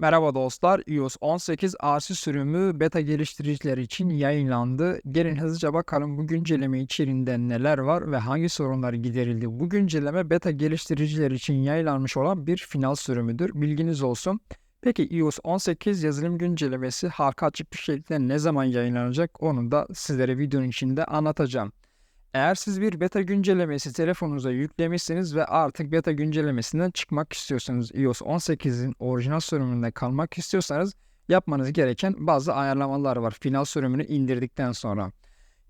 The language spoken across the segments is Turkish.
Merhaba dostlar, iOS 18 RC sürümü beta geliştiriciler için yayınlandı. Gelin hızlıca bakalım bu güncelleme içeriğinde neler var ve hangi sorunlar giderildi. Bu güncelleme beta geliştiriciler için yayınlanmış olan bir final sürümüdür. Bilginiz olsun. Peki iOS 18 yazılım güncellemesi halka açık bir şekilde ne zaman yayınlanacak onu da sizlere videonun içinde anlatacağım. Eğer siz bir beta güncellemesi telefonunuza yüklemişsiniz ve artık beta güncellemesinden çıkmak istiyorsanız, iOS 18'in orijinal sürümünde kalmak istiyorsanız yapmanız gereken bazı ayarlamalar var final sürümünü indirdikten sonra.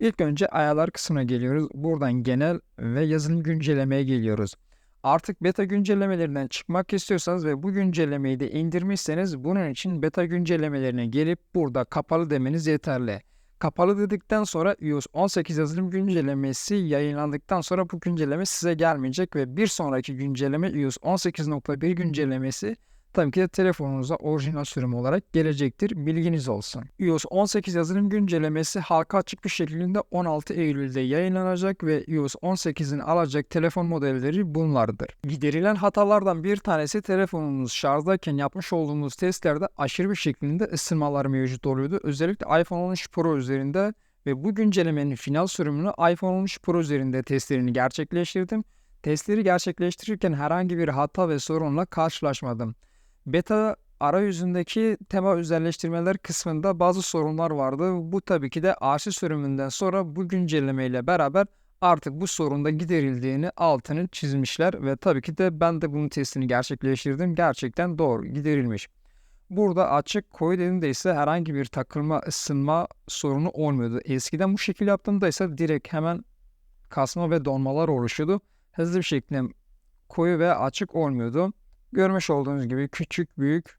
İlk önce ayarlar kısmına geliyoruz. Buradan genel ve yazılım güncellemeye geliyoruz. Artık beta güncellemelerinden çıkmak istiyorsanız ve bu güncellemeyi de indirmişseniz bunun için beta güncellemelerine gelip burada kapalı demeniz yeterli. Kapalı dedikten sonra iOS 18 yazılım güncellemesi yayınlandıktan sonra bu güncelleme size gelmeyecek ve bir sonraki güncelleme iOS 18.1 güncellemesi tabii ki de telefonunuza orijinal sürüm olarak gelecektir. Bilginiz olsun. iOS 18 yazılım güncellemesi halka açık bir şekilde 16 Eylül'de yayınlanacak ve iOS 18'in alacak telefon modelleri bunlardır. Giderilen hatalardan bir tanesi telefonunuz şarjdayken yapmış olduğumuz testlerde aşırı bir şekilde ısınmalar mevcut oluyordu. Özellikle iPhone 13 Pro üzerinde ve bu güncellemenin final sürümünü iPhone 13 Pro üzerinde testlerini gerçekleştirdim. Testleri gerçekleştirirken herhangi bir hata ve sorunla karşılaşmadım. Beta arayüzündeki tema özelleştirmeler kısmında bazı sorunlar vardı. Bu tabii ki de arşiv sürümünden sonra bu güncelleme ile beraber artık bu sorunda giderildiğini altını çizmişler ve tabii ki de ben de bunun testini gerçekleştirdim. Gerçekten doğru giderilmiş. Burada açık koyu dediğimde ise herhangi bir takılma, ısınma sorunu olmuyordu. Eskiden bu şekilde yaptığımda ise direkt hemen kasma ve donmalar oluşuyordu. Hızlı bir şekilde koyu ve açık olmuyordu. Görmüş olduğunuz gibi küçük büyük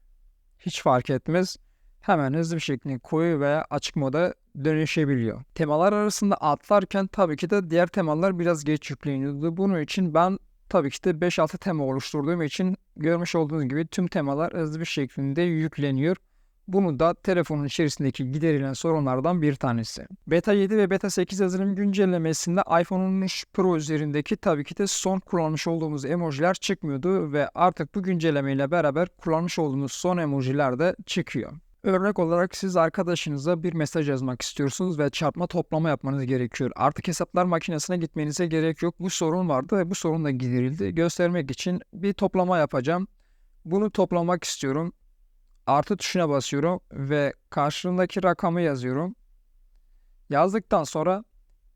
hiç fark etmez. Hemen hızlı bir şekilde koyu veya açık moda dönüşebiliyor. Temalar arasında atlarken tabii ki de diğer temalar biraz geç yükleniyordu. Bunun için ben tabii ki de 5-6 tema oluşturduğum için görmüş olduğunuz gibi tüm temalar hızlı bir şekilde yükleniyor. Bunu da telefonun içerisindeki giderilen sorunlardan bir tanesi. Beta 7 ve Beta 8 yazılım güncellemesinde iPhone 13 Pro üzerindeki tabii ki de son kullanmış olduğumuz emojiler çıkmıyordu ve artık bu güncelleme ile beraber kullanmış olduğumuz son emojiler de çıkıyor. Örnek olarak siz arkadaşınıza bir mesaj yazmak istiyorsunuz ve çarpma toplama yapmanız gerekiyor. Artık hesaplar makinesine gitmenize gerek yok. Bu sorun vardı ve bu sorun da giderildi. Göstermek için bir toplama yapacağım. Bunu toplamak istiyorum artı tuşuna basıyorum ve karşılığındaki rakamı yazıyorum. Yazdıktan sonra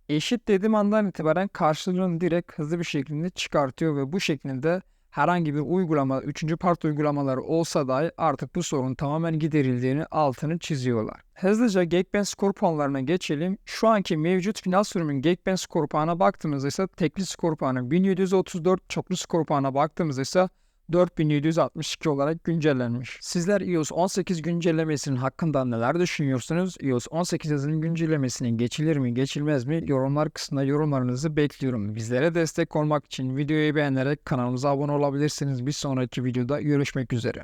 eşit dediğim andan itibaren karşılığını direkt hızlı bir şekilde çıkartıyor ve bu şekilde herhangi bir uygulama, üçüncü part uygulamaları olsa dahi artık bu sorun tamamen giderildiğini altını çiziyorlar. Hızlıca Geekbench skor puanlarına geçelim. Şu anki mevcut final sürümün Geekbench skor puanına baktığımızda ise tekli skor puanı 1734, çoklu skor puanına baktığımızda ise 4762 olarak güncellenmiş. Sizler iOS 18 güncellemesinin hakkında neler düşünüyorsunuz? iOS 18 yazılım güncellemesine geçilir mi geçilmez mi? Yorumlar kısmında yorumlarınızı bekliyorum. Bizlere destek olmak için videoyu beğenerek kanalımıza abone olabilirsiniz. Bir sonraki videoda görüşmek üzere.